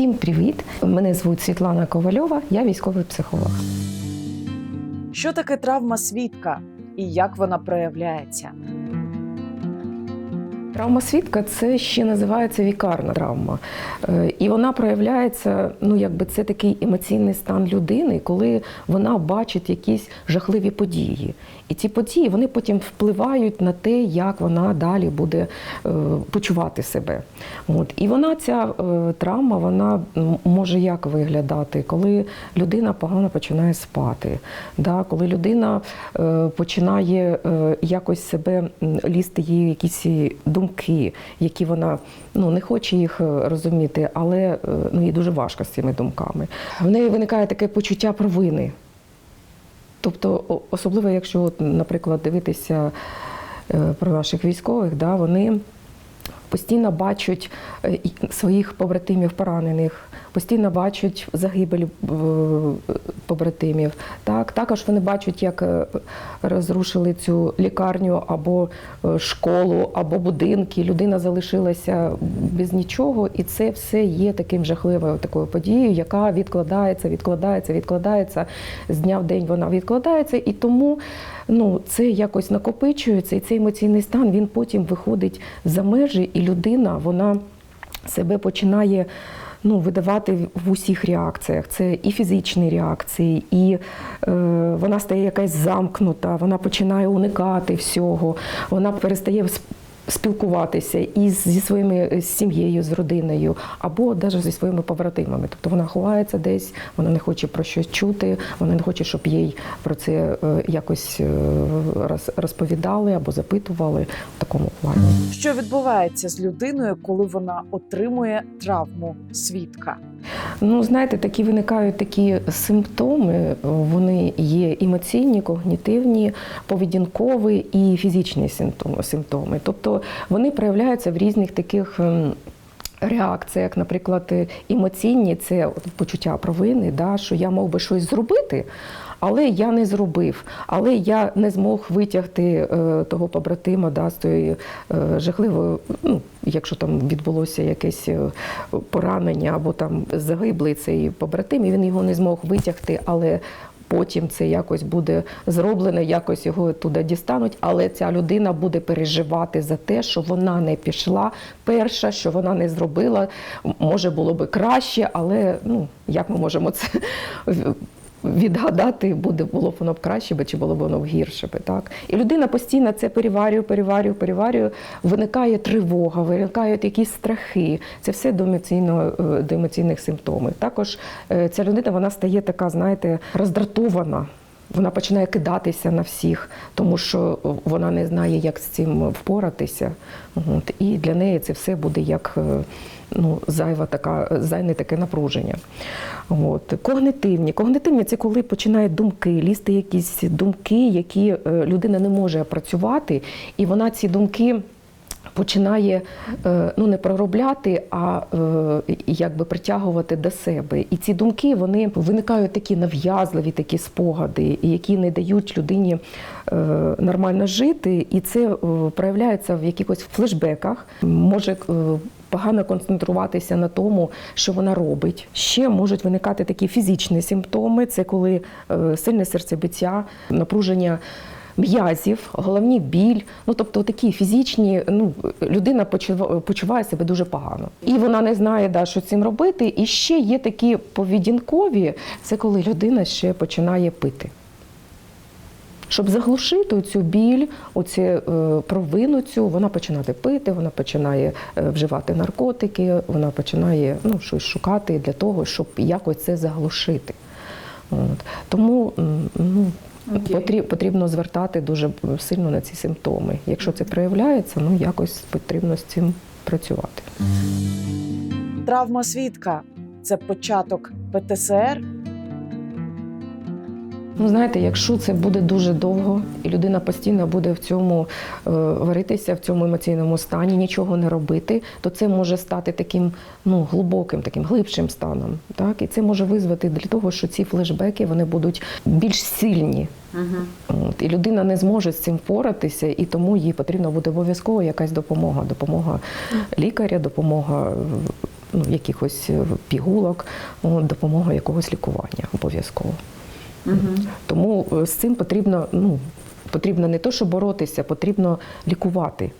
Всім привіт! Мене звуть Світлана Ковальова, я військовий психолог. Що таке травма свідка і як вона проявляється? Травма свідка це ще називається вікарна травма. Е, І вона проявляється, ну якби це такий емоційний стан людини, коли вона бачить якісь жахливі події. І ці події вони потім впливають на те, як вона далі буде е, почувати себе. От. І вона, ця е, травма, вона може як виглядати, коли людина погано починає спати, да? коли людина е, починає якось себе лізти їй якісь думки, які вона ну, не хоче їх розуміти, але ну, їй дуже важко з цими думками. В неї виникає таке почуття провини. Тобто, особливо, якщо, наприклад, дивитися е, про наших військових, да, вони постійно бачать е, своїх побратимів поранених, постійно бачать загибель е, побратимів. Так, також вони бачать, як е, розрушили цю лікарню або школу, або будинки. Людина залишилася без нічого, і це все є таким жахливою такою подією, яка відкладається, відкладається, відкладається з дня в день. Вона відкладається, і тому ну це якось накопичується, і цей емоційний стан він потім виходить за межі, і людина вона себе починає. Ну, видавати в усіх реакціях. Це і фізичні реакції, і е, вона стає якась замкнута, вона починає уникати всього, вона перестає спілкуватися із зі своїми з сім'єю, з родиною, або навіть зі своїми побратимами. Тобто вона ховається десь, вона не хоче про щось чути, вона не хоче, щоб їй про це е, якось е, розповідали або запитували в такому плані. Що відбувається з людиною, коли вона отримує травму свідка? Ну, знаєте, такі виникають такі симптоми. Вони є емоційні, когнітивні, поведінкові і фізичні симптоми. Тобто вони проявляються в різних таких. Ем, Реакціях, наприклад, е, емоційні це почуття провини, да, що я мав би щось зробити, але я не зробив. Але я не змог витягти е, того побратима да, з тої е, жахливої, ну, якщо там відбулося якесь е, поранення або там загиблий цей побратим, і він його не змог витягти, але потім це якось буде зроблено, якось його туди дістануть. Але ця людина буде переживати за те, що вона не пішла перша, що вона не зробила. Може було би краще, але ну як ми можемо це відгадати, буде було б воно б краще би, чи було б воно б гірше би, так? І людина постійно це переварює, переварює, переварює, виникає тривога, виникають якісь страхи. Це все до, емоційного, е, до емоційних симптомів. Також е, ця людина вона стає така, знаєте, роздратована. Вона починає кидатися на всіх, тому що вона не знає, як з цим впоратися. От. І для неї це все буде як е, ну, зайва така, зайне таке напруження. От. Когнитивні. Когнитивні це коли починають думки, лізти якісь думки, які е, людина не може опрацювати, і вона ці думки. Починає е, ну не проробляти, а е, якби притягувати до себе. І ці думки вони виникають такі нав'язливі, такі спогади, які не дають людині е, нормально жити. І це проявляється в якихось флешбеках. Може погано концентруватися на тому, що вона робить. Ще можуть виникати такі фізичні симптоми: це коли сильне серцебиття, напруження. М'язів, головний біль, ну тобто такі фізичні, ну людина почуває себе дуже погано, і вона не знає, да, що цим робити. І ще є такі поведінкові, це коли людина ще починає пити. Щоб заглушити цю біль, оцю е, провину цю, вона починає пити, вона починає е, вживати наркотики, вона починає ну, щось шукати для того, щоб якось це заглушити. От. Тому ну, Окей. потрібно звертати дуже сильно на ці симптоми. Якщо це проявляється, ну якось потрібно з цим працювати. Травма свідка це початок ПТСР. Ну, знаєте, якщо це буде дуже довго, і людина постійно буде в цьому е, варитися, в цьому емоційному стані, нічого не робити, то це може стати таким ну, глибоким, таким глибшим станом. Так? І це може визвати для того, що ці флешбеки вони будуть більш сильні. От, і людина не зможе з цим впоратися, і тому їй потрібна буде обов'язково якась допомога. Допомога лікаря, допомога ну, якихось е, пігулок, допомога якогось лікування обов'язково. Тому е, з цим потрібно, ну, потрібно не то, що боротися, потрібно лікувати.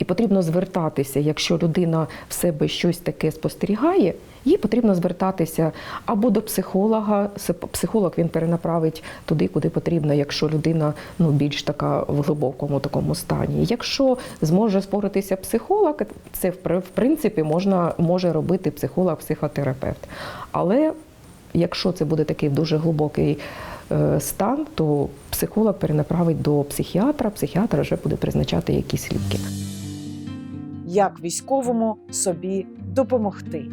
І потрібно звертатися, якщо людина в себе щось таке спостерігає, їй потрібно звертатися або до психолога. Психолог він перенаправить туди, куди потрібно, якщо людина ну, більш така в глибокому такому стані. Якщо зможе споритися психолог, це в принципі можна може робити психолог-психотерапевт. Але якщо це буде такий дуже глибокий стан, то психолог перенаправить до психіатра, психіатр вже буде призначати якісь ліки. Як військовому собі допомогти?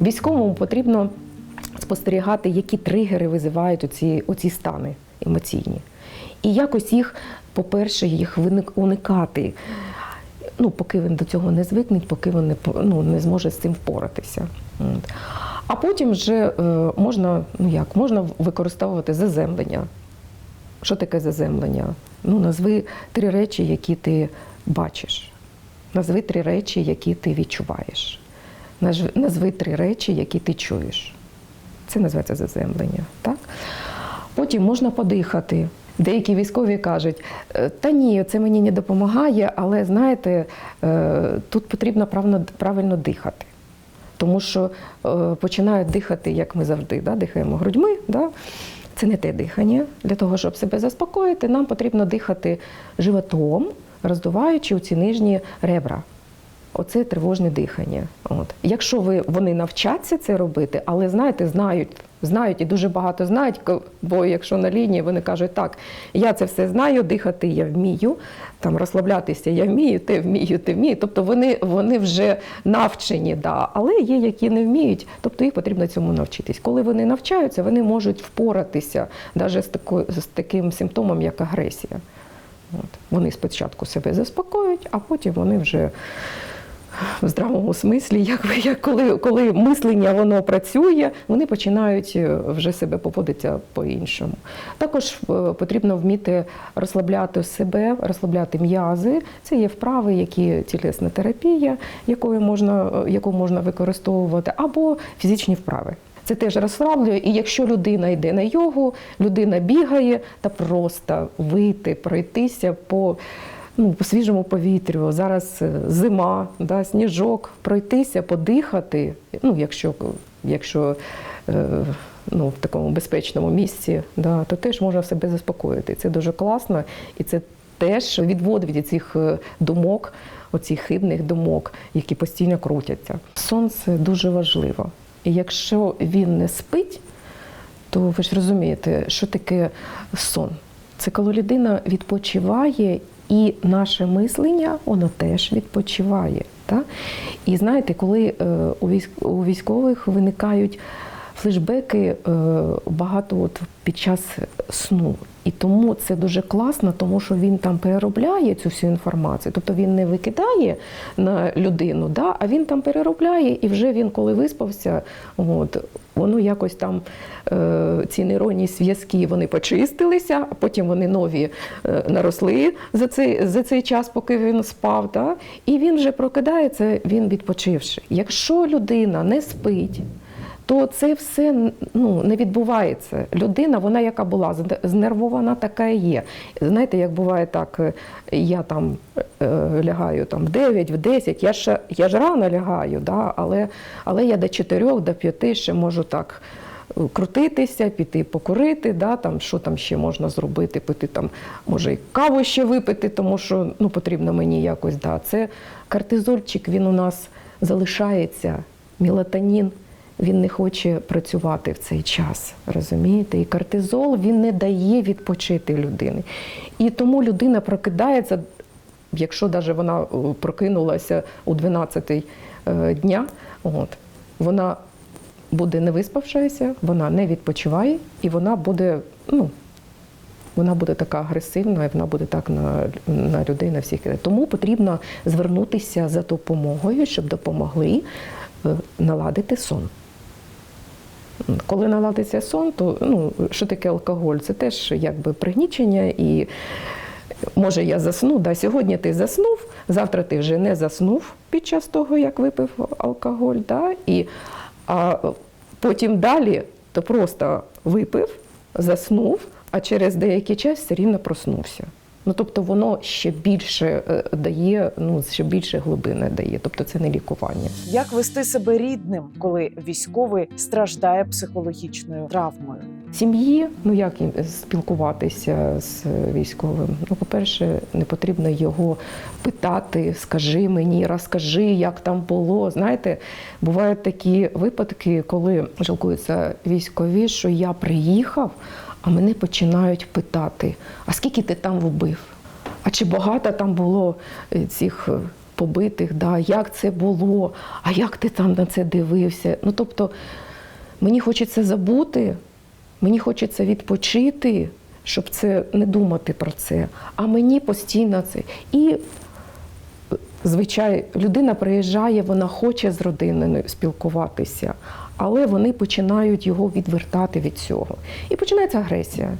Військовому потрібно спостерігати, які тригери визивають оці, оці стани емоційні. І якось їх, по-перше, їх уникати. Ну, поки він до цього не звикне, поки він не, ну, не зможе з цим впоратися. А потім вже е, можна, ну як, можна використовувати заземлення. Що таке заземлення? Ну, назви три речі, які ти бачиш. Назви три речі, які ти відчуваєш. Назви три речі, які ти чуєш. Це називається заземлення. Так? Потім можна подихати. Деякі військові кажуть, «Е, та ні, це мені не допомагає, але знаєте, е, тут потрібно правильно, правильно дихати. Тому що е, починають дихати, як ми завжди, да? дихаємо грудьми. Да? Це не те дихання. Для того, щоб себе заспокоїти, нам потрібно дихати животом, роздуваючи ці нижні ребра. Оце тривожне дихання. От. Якщо ви, вони навчаться це робити, але знаєте, знають, знають і дуже багато знають, бо якщо на лінії вони кажуть, так, я це все знаю, дихати я вмію, там розслаблятися я вмію, те вмію, те вмію. Тобто вони, вони вже навчені, да, але є, які не вміють, тобто їх потрібно цьому навчитись. Коли вони навчаються, вони можуть впоратися навіть з, такою, з таким симптомом, як агресія. От. Вони спочатку себе заспокоюють, а потім вони вже в здравому смислі, як, ви- як коли, коли мислення воно працює, вони починають е, вже себе поводитися по-іншому. Також е, потрібно вміти розслабляти себе, розслабляти м'язи. Це є вправи, які тілесна терапія, якою можна, е, яку можна використовувати, або фізичні вправи. Це теж розслаблює, і якщо людина йде на йогу, людина бігає, та просто вийти, пройтися по ну, по свіжому повітрю. Зараз е, зима, да, сніжок, пройтися, подихати. Ну, якщо, якщо е, ну, в такому безпечному місці, да, то теж можна себе заспокоїти. Це дуже класно, і це теж відводить від цих е, думок, оцих хибних думок, які постійно крутяться. Сон це дуже важливо. І якщо він не спить, то ви ж розумієте, що таке сон. Це коли людина відпочиває, і наше мислення воно теж відпочиває. Так? І знаєте, коли е, у військових виникають флешбеки е, багато от під час сну. І тому це дуже класно, тому що він там переробляє цю всю інформацію. Тобто він не викидає на людину, да, а він там переробляє, і вже він, коли виспався, от, воно якось там е, ці нейронні зв'язки вони почистилися, а потім вони нові е, наросли за цей, за цей час, поки він спав. Да, і він вже прокидається, він відпочивши. Якщо людина не спить, то це все ну, не відбувається. Людина, вона яка була знервована, така і є. Знаєте, як буває так, е, я там е, лягаю там, в 9, в 10, я ж, я ж рано лягаю, да, але, але я до 4, до 5 ще можу так е, крутитися, піти покурити, да, там, що там ще можна зробити, пити там, може і каву ще випити, тому що ну, потрібно мені якось. Да. Це кортизольчик, він у нас залишається, мелатонін він не хоче працювати в цей час. Розумієте? І кортизол він не дає відпочити людини. І тому людина прокидається, якщо навіть вона е, прокинулася у 12 е, дня, от, вона буде не виспавшася, вона не відпочиває, і вона буде, ну, вона буде така агресивна, і вона буде так на, на людей, на всіх. Тому потрібно звернутися за допомогою, щоб допомогли е, наладити сон. Коли наладиться сон, то ну, що таке алкоголь? Це теж якби пригнічення і може я засну, да, сьогодні ти заснув, завтра ти вже не заснув під час того, як випив алкоголь, да, і, а потім далі то просто випив, заснув, а через деякий час все рівно проснувся. Ну, тобто воно ще більше е, дає, ну, ще більше глибини дає, тобто це не лікування. Як вести себе рідним, коли військовий страждає психологічною травмою? Сім'ї, ну як їм спілкуватися з військовим? Ну, по-перше, не потрібно його питати, скажи мені, розкажи, як там було. Знаєте, бувають такі випадки, коли жалкуються військові, що я приїхав, а мене починають питати: а скільки ти там вбив? А чи багато там було е, цих е, побитих? Да? Як це було? А як ти там на це дивився? Ну тобто мені хочеться забути, мені хочеться відпочити, щоб це не думати про це. А мені постійно це. І звичайно, людина приїжджає, вона хоче з родиною спілкуватися, але вони починають його відвертати від цього. І починається агресія.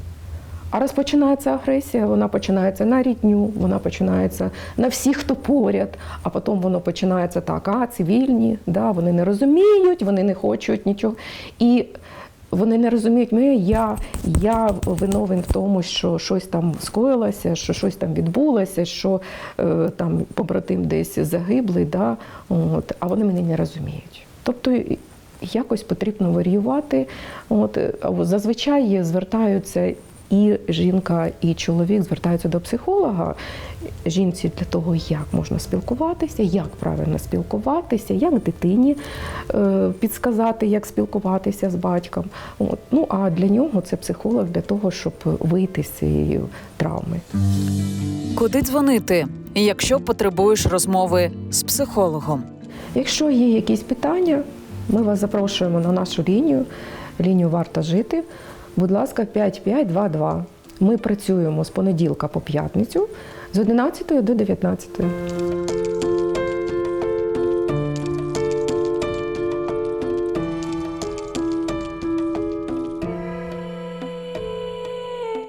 А розпочинається агресія, вона починається на рідню, вона починається на всіх, хто поряд, а потім воно починається так, а цивільні, да, вони не розуміють, вони не хочуть нічого. І вони не розуміють, ми, я, я виновен в тому, що щось там скоїлося, що щось там відбулося, що е, там побратим десь загиблий, да, от, а вони мене не розуміють. Тобто якось потрібно варіювати. От, е, зазвичай звертаються і жінка, і чоловік звертаються до психолога. Жінці для того, як можна спілкуватися, як правильно спілкуватися, як дитині е, підсказати, як спілкуватися з батьком. От. Ну а для нього це психолог для того, щоб вийти з цієї травми. Куди дзвонити, якщо потребуєш розмови з психологом? Якщо є якісь питання, ми вас запрошуємо на нашу лінію, лінію варто жити. Будь ласка, 5522. Ми працюємо з понеділка по п'ятницю з 11 до 19.